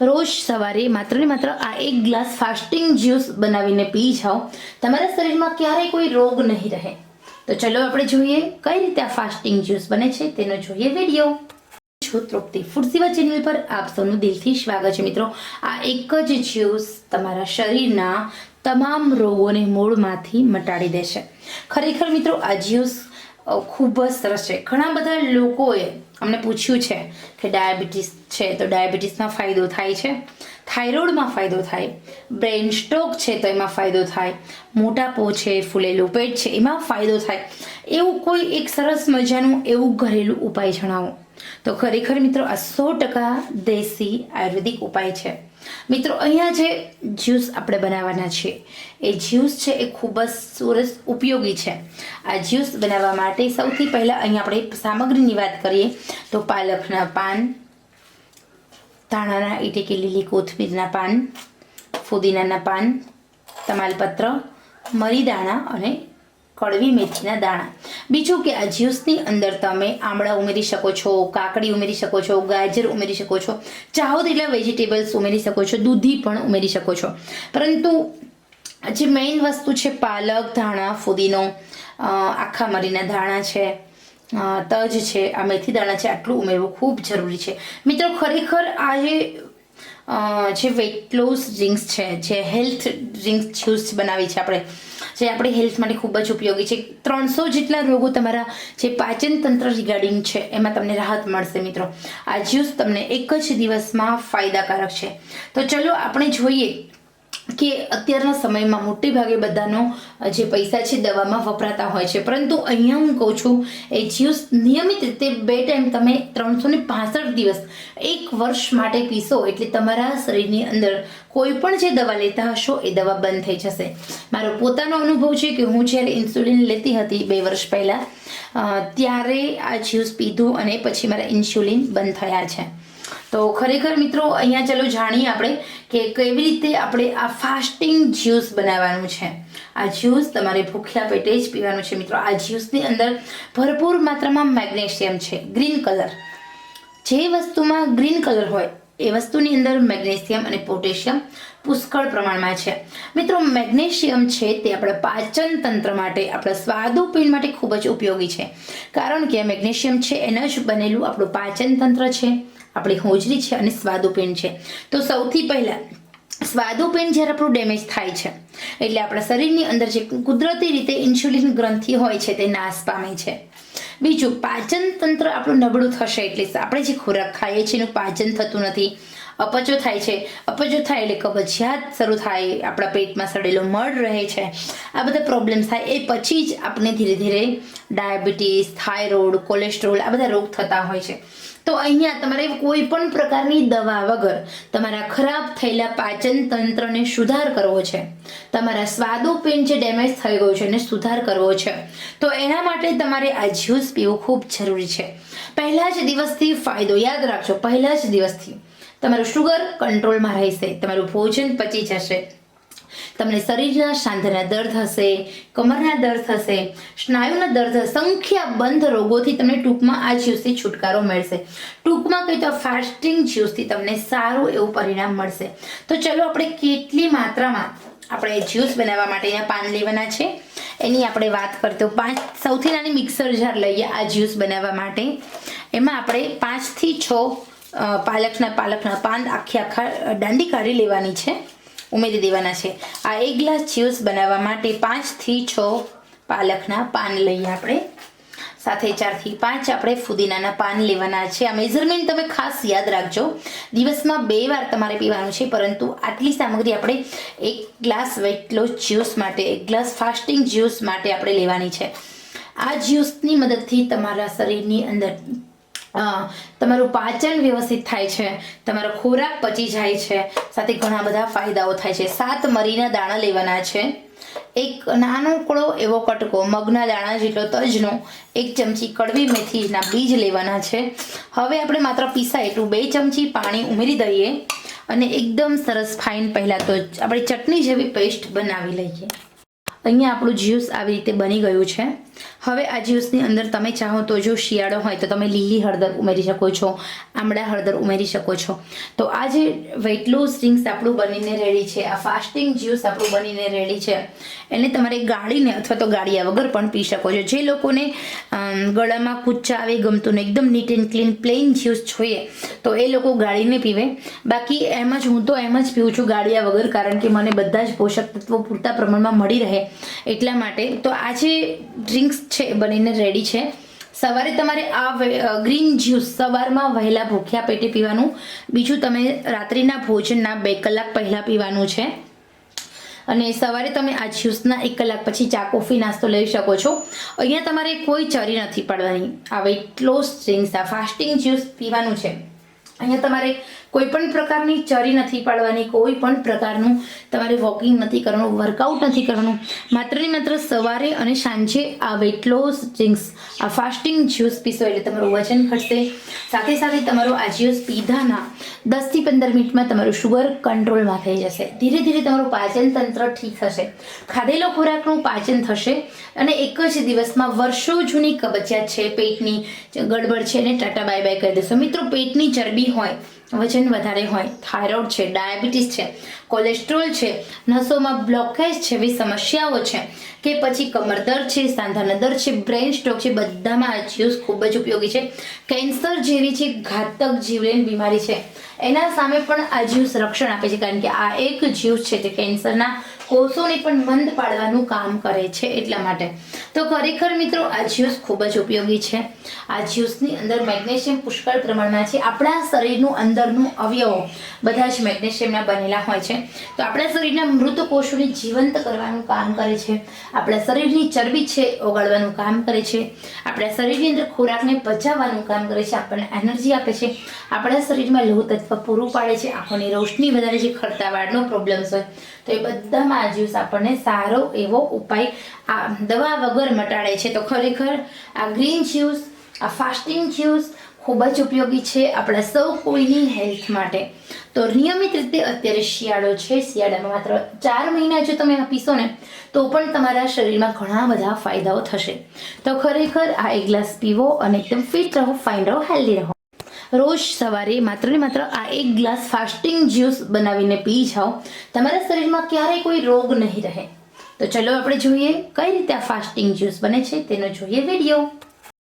રોજ સવારે માત્ર ને માત્ર આ એક ગ્લાસ ફાસ્ટિંગ જ્યુસ બનાવીને પી જાઓ. તમારા શરીરમાં ક્યારેય કોઈ રોગ નહીં રહે. તો ચલો આપણે જોઈએ કઈ રીતે આ ફાસ્ટિંગ જ્યુસ બને છે તેનો જોઈએ વીડિયો છો તૃપ્તિ ફૂડ સેવા ચેનલ પર આપ સૌનું દિલથી સ્વાગત છે મિત્રો. આ એક જ જ્યુસ તમારા શરીરના તમામ રોગોને મૂળમાંથી મટાડી દેશે. ખરેખર મિત્રો, આ જ્યુસ ખૂબ જ સરસ છે. ઘણા બધા લોકોએ અમને પૂછ્યું છે કે ડાયાબિટીસ છે, તો ડાયાબિટીસમાં ફાયદો થાય છે. થાઇરોઇડમાં ફાયદો થાય. બ્રેઇન સ્ટ્રોક છે, તો એમાં ફાયદો થાય. મોટાપો છે, ફૂલેલું પેટ છે, એમાં ફાયદો થાય. એવું કોઈ એક સરસ મજાનું એવું ઘરેલું ઉપાય જણાવો. તો ખરેખર મિત્રો, આ સો ટકા દેશી આયુર્વેદિક ઉપાય છે. મિત્રો, અહીંયા જે જ્યુસ આપણે બનાવવાના છે એ જ્યુસ છે, એ ખૂબ જ સરસ ઉપયોગી છે. આ જ્યુસ બનાવવા માટે સૌથી પહેલાં અહીંયા આપણે સામગ્રીની વાત કરીએ, તો પાલકના પાન ધાણાના એટલે કે લીલી કોથમીરના પાન ફુદીનાના પાન તમાલપત્ર મરી દાણા અને કડવી મેથીના દાણા બીજું કે આ જ્યુસની અંદર તમે આમળા ઉમેરી શકો છો કાકડી ઉમેરી શકો છો ગાજર ઉમેરી શકો છો ચાહો તેટલા વેજીટેબલ્સ ઉમેરી શકો છો દૂધી પણ ઉમેરી શકો છો પરંતુ જે મેઇન વસ્તુ છે પાલક ધાણા ફુદીનો આખા મરીના ધાણા છે તજ છે. આ મેથી દાણા છે, આટલું ઉમેરવું ખૂબ જરૂરી છે. મિત્રો, ખરેખર આ જે જે વેટ લોસ ડ્રિંક્સ છે, જે હેલ્થ ડ્રિંક્સ જ્યુસ બનાવી છે આપણે, જે આપણી હેલ્થ માટે ખૂબ જ ઉપયોગી છે. ત્રણસો જેટલા રોગો તમારા જે પાચન તંત્ર રિગાર્ડિંગ છે, એમાં તમને રાહત મળશે મિત્રો. આ જ્યુસ તમને એક જ દિવસમાં ફાયદાકારક છે. તો ચલો આપણે જોઈએ કે અત્યારના સમયમાં મોટે ભાગે બધાનો જે પૈસા છે દવામાં વપરાતા હોય છે. પરંતુ અહીંયા હું કહું છું, એ જ્યુસ નિયમિત રીતે બે ટાઈમ તમે ત્રણસો ને દિવસ એક વર્ષ માટે પીશો એટલે તમારા શરીરની અંદર કોઈ પણ જે દવા લેતા હશો એ દવા બંધ થઈ જશે. મારો પોતાનો અનુભવ છે કે હું જ્યારે ઇન્સ્યુલિન લેતી હતી બે વર્ષ પહેલાં ત્યારે આ જ્યુસ પીધું અને પછી મારા ઇન્સ્યુલિન બંધ થયા છે. તો ખરેખર મિત્રો, અહીંયા ચલો જાણીએ આપણે કે કેવી રીતે આપણે આ ફાસ્ટિંગ જ્યુસ બનાવવાનું છે. આ જ્યુસ તમારે ભૂખ્યા પેટે જ પીવાનું છે મિત્રો. આ જ્યુસની અંદર ભરપૂર માત્રામાં મેગ્નેશિયમ છે ગ્રીન કલર જે વસ્તુમાં ગ્રીન કલર હોય, એ વસ્તુની અંદર મેગ્નેશિયમ અને પોટેશિયમ પુષ્કળ પ્રમાણમાં છે. મિત્રો, મેગ્નેશિયમ છે તે આપણા પાચન તંત્ર માટે, આપણા સ્વાદુપિંડ માટે ખૂબ જ ઉપયોગી છે. કારણ કે મેગ્નેશિયમ છે, એના જ બનેલું આપણું પાચન તંત્ર છે. આપણી હોજરી છે અને સ્વાદુપિંડ છે. તો સૌથી પહેલાં, સ્વાદુપિંડ જ્યારે આપણું ડેમેજ થાય છે, એટલે આપણા શરીરની અંદર જે કુદરતી રીતે ઇન્સ્યુલિન ગ્રંથિ હોય છે તે નાશ પામે છે. બીજું, પાચન તંત્ર આપણું નબળું થશે, એટલે આપણે જે ખોરાક ખાઈએ છીએ એનું પાચન થતું નથી. અપચો થાય છે. અપચો થાય એટલે કબજિયાત શરૂ થાય, આપણા પેટમાં સડેલો મળ રહે છે. આ બધા પ્રોબ્લેમ્સ થાય, એ પછી જ આપણે ધીરે ધીરે ડાયાબિટીસ, થાઇરોઇડ, કોલેસ્ટ્રોલ, આ બધા રોગ થતા હોય છે. તો અહીંયા તમારે કોઈ પણ પ્રકારની દવા વગર તમારા ખરાબ થયેલા પાચન તંત્રને સુધાર કરવો છે. તમારા સ્વાદુપિંડ જે ડેમેજ થઈ ગયું છે એને સુધાર કરવો છે. તો એના માટે તમારે આ જ્યુસ પીવું ખૂબ જરૂરી છે. પહેલા જ દિવસથી ફાયદો યાદ રાખજો, પહેલા જ દિવસથી. તમારું શુગર કંટ્રોલમાં રહેશે, તમારું ભોજન પચી જશે. તમને શરીરના સાંધાના દર્દ હશે, કમરના દર્દ હશે, સ્નાયુના દર્દ સંખ્યાબંધ રોગોથી તમને ટૂંકમાં આ જ્યુસથી છુટકારો મળશે. ટૂંકમાં કહી તો ફાસ્ટિંગ જ્યુસથી તમને સારું એવું પરિણામ મળશે. તો ચલો આપણે કેટલી માત્રામાં આપણે જ્યુસ બનાવવા માટેના પાન લેવાના છે. એની આપણે વાત કરતો પાંચ, સૌથી નાની મિક્સર જાર લઈએ આ જ્યુસ બનાવવા માટે. એમાં આપણે પાંચથી છ પાલકના પાલકના પાન આખી આખા દાંડી કાઢી લેવાની છે. ઉમેરી દેવાના છે. આ એક ગ્લાસ જ્યુસ બનાવવા માટે પાંચથી છ પાલકના પાન લઈએ આપણે. સાથે ચારથી પાંચ આપણે ફુદીનાના પાન લેવાના છે. આ મેઝરમેન્ટ તમે ખાસ યાદ રાખજો. દિવસમાં બે વાર તમારે પીવાનું છે, પરંતુ આટલી સામગ્રી આપણે એક ગ્લાસ વેટ લોસ જ્યુસ માટે, એક ગ્લાસ ફાસ્ટિંગ જ્યુસ માટે આપણે લેવાની છે. આ જ્યુસની મદદથી તમારા શરીરની અંદર તમારું પાચન વ્યવસ્થિત થાય છે, તમારો ખોરાક પચી જાય છે, સાથે ઘણા બધા ફાયદાઓ થાય છે. સાત મરીના દાણા લેવાના છે. એક નાનો કળો એવો કટકો, મગના દાણા જેટલો તજનો, એક ચમચી કડવી મેથીના બીજ લેવાના છે. હવે આપણે માત્ર પીસાય એટલું બે ચમચી પાણી ઉમેરી દઈએ અને એકદમ સરસ ફાઇન પહેલાં તો આપણે ચટણી જેવી પેસ્ટ બનાવી લઈએ. અહીંયા આપણું જ્યુસ આવી રીતે બની ગયું છે. હવે આ જ્યુસની અંદર તમે ચાહો તો જો શિયાળો હોય તો તમે લીલી હળદર ઉમેરી શકો છો, આમળા હળદર ઉમેરી શકો છો. તો આ જે વેઇટ લોસ ડ્રિંક્સ આપણું બનીને રેડી છે, આ ફાસ્ટિંગ જ્યુસ આપણું બનીને રેડી છે, એને તમારે ગાળીને અથવા તો ગાળિયા વગર પણ પી શકો છો. જે લોકોને ગળામાં કૂચા આવે, ગમતું ને એકદમ neat and clean plain juice જોઈએ, તો એ લોકો ગાળીને પીવે. બાકી એમ જ હું તો એમ જ પીઉં છું ગાળિયા વગર, કારણ કે મને બધા જ પોષક તત્વો પૂરતા પ્રમાણમાં મળી રહે એટલા માટે. તો આ જે ડ્રિંક્સ છે બનીને રેડી છે. સવારે તમારે આ ગ્રીન જ્યુસ સવારમાં વહેલા ભૂખ્યા પેટે પીવાનું. બીજું તમે રાત્રિના ભોજનના બે કલાક પહેલાં પીવાનું છે. અને સવારે તમે આ જ્યુસના એક કલાક પછી ચા, કોફી, નાસ્તો લઈ શકો છો. અહીંયા તમારે કોઈ ચરી નથી પડવાની. આ વેઇટ લોસ ડ્રિંક્સ આ ફાસ્ટિંગ જ્યુસ પીવાનું છે. અહીંયા તમારે કોઈ પણ પ્રકારની ચરી નથી પાડવાની કોઈ પણ પ્રકારનું તમારે વોકિંગ નથી કરવાનું વર્કઆઉટ નથી કરવાનું. માત્ર ને માત્ર સવારે અને સાંજે આ વેટ લોસ ડ્રિંક્સ આ ફાસ્ટિંગ જ્યુસ પીશો એટલે તમારું વજન ઘટશે. સાથે સાથે તમારો આ જ્યુસ પીધાના દસથી પંદર મિનિટમાં તમારું શુગર કંટ્રોલમાં થઈ જશે. ધીરે ધીરે તમારું પાચન તંત્ર ઠીક થશે. ખાધેલો ખોરાકનું પાચન થશે અને એક જ દિવસમાં વર્ષો જૂની કબજિયાત છે, પેટની ગડબડ છે એને ટાટા બાય બાય કરી દેશો. મિત્રો, પેટની ચરબી હોય વજન વધારે હોય થાઇરોઇડ છે ડાયાબિટીસ છે કોલેસ્ટ્રોલ છે નસોમાં બ્લોકેજ જેવી સમસ્યાઓ છે. કે પછી કમર દર્દ છે, સાંધાના દર્દ છે બ્રેન સ્ટ્રોક છે, બધામાં આ જ્યુસ ખૂબ જ ઉપયોગી છે. કેન્સર જેવી છે, ઘાતક જીવલેણ બીમારી છે. એના સામે પણ આ જ્યુસ રક્ષણ આપે છે, કારણ કે આ એક જ્યુસ છે તે કેન્સરના કોષોને પણ મંદ પાડવાનું કામ કરે છે એટલા માટે. તો ખરેખર મિત્રો, આ જ્યુસ ખૂબ જ ઉપયોગી છે. આ જ્યુસની અંદર મેગ્નેશિયમ પુષ્કળ પ્રમાણમાં છે. આપણા શરીરનું અંદરનું અવયવો બધા જ મેગ્નેશિયમના બનેલા હોય છે. તો આપણા શરીરના મૃત કોષોને જીવંત કરવાનું કામ કરે છે. આપણા શરીરની ચરબી છે, ઓગાળવાનું કામ કરે છે. આપણા શરીરની અંદર ખોરાકને પચાવવાનું કામ કરે છે, આપણને એનર્જી આપે છે. આપણા શરીરમાં લોહ તત્વ પૂરું પાડે છે, આંખોની રોશની વધારે છે, ખરતા વાળનો પ્રોબ્લેમ્સ હોય તો એ બધામાં આ જ્યુસ આપણને સારો એવો ઉપાય આ દવા વગર મટાડે છે. તો ખરેખર આ ગ્રીન જ્યુસ, આ ફાસ્ટિંગ જ્યુસ ખૂબ જ ઉપયોગી છે આપણા સૌ કોઈની હેલ્થ માટે. તો નિયમિત રીતે અત્યારે શિયાળો છે. શિયાળામાં માત્ર ચાર મહિના જો તમે આ પીશો ને, તો પણ તમારા શરીરમાં ઘણા બધા ફાયદાઓ થશે. તો ખરેખર આ એક ગ્લાસ પીવો અને એકદમ ફિટ રહો ફાઇન રહો, હેલ્ધી રહો. રોજ સવારે માત્ર ને માત્ર આ એક ગ્લાસ ફાસ્ટિંગ જ્યુસ બનાવીને પી જાઓ. તમારા શરીરમાં ક્યારેય કોઈ રોગ નહીં રહે. તો ચલો આપણે જોઈએ કઈ રીતે આ ફાસ્ટિંગ જ્યુસ બને છે, તેનો જોઈએ વીડિયો.